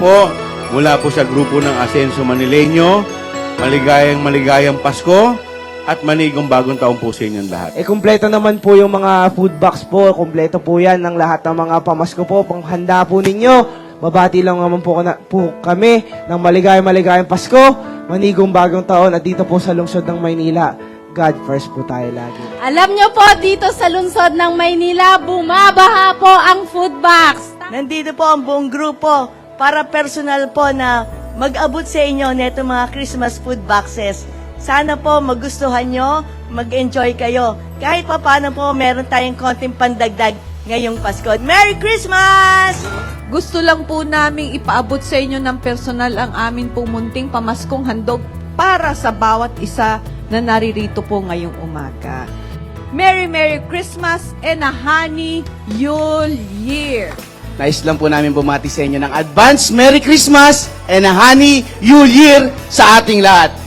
po mula po sa grupo ng Asenso Manileño. Maligayang maligayang Pasko at manigong bagong taon po sa inyong lahat. Eh, kumpleto naman po yung mga food box po. Kumpleto po yan ng lahat ng mga pamasko po. Panghanda po ninyo. Babati lang naman po, na, po kami ng maligayang maligayang Pasko, manigong bagong taon at dito po sa lungsod ng Maynila. God first po tayo lagi. Alam nyo po, dito sa lungsod ng Maynila, bumabaha po ang food box. Nandito po ang buong grupo para personal po na mag-abot sa inyo neto mga Christmas food boxes. Sana po magustuhan nyo, mag-enjoy kayo. Kahit pa paano po, meron tayong konting pandagdag ngayong Pasko. Merry Christmas! Gusto lang po naming ipaabot sa inyo ng personal ang amin pong munting pamaskong handog para sa bawat isa na naririto po ngayong umaga. Merry Merry Christmas and a Honey Yule Year! Nais lang po namin bumati sa inyo ng advance Merry Christmas and a Honey New Year sa ating lahat.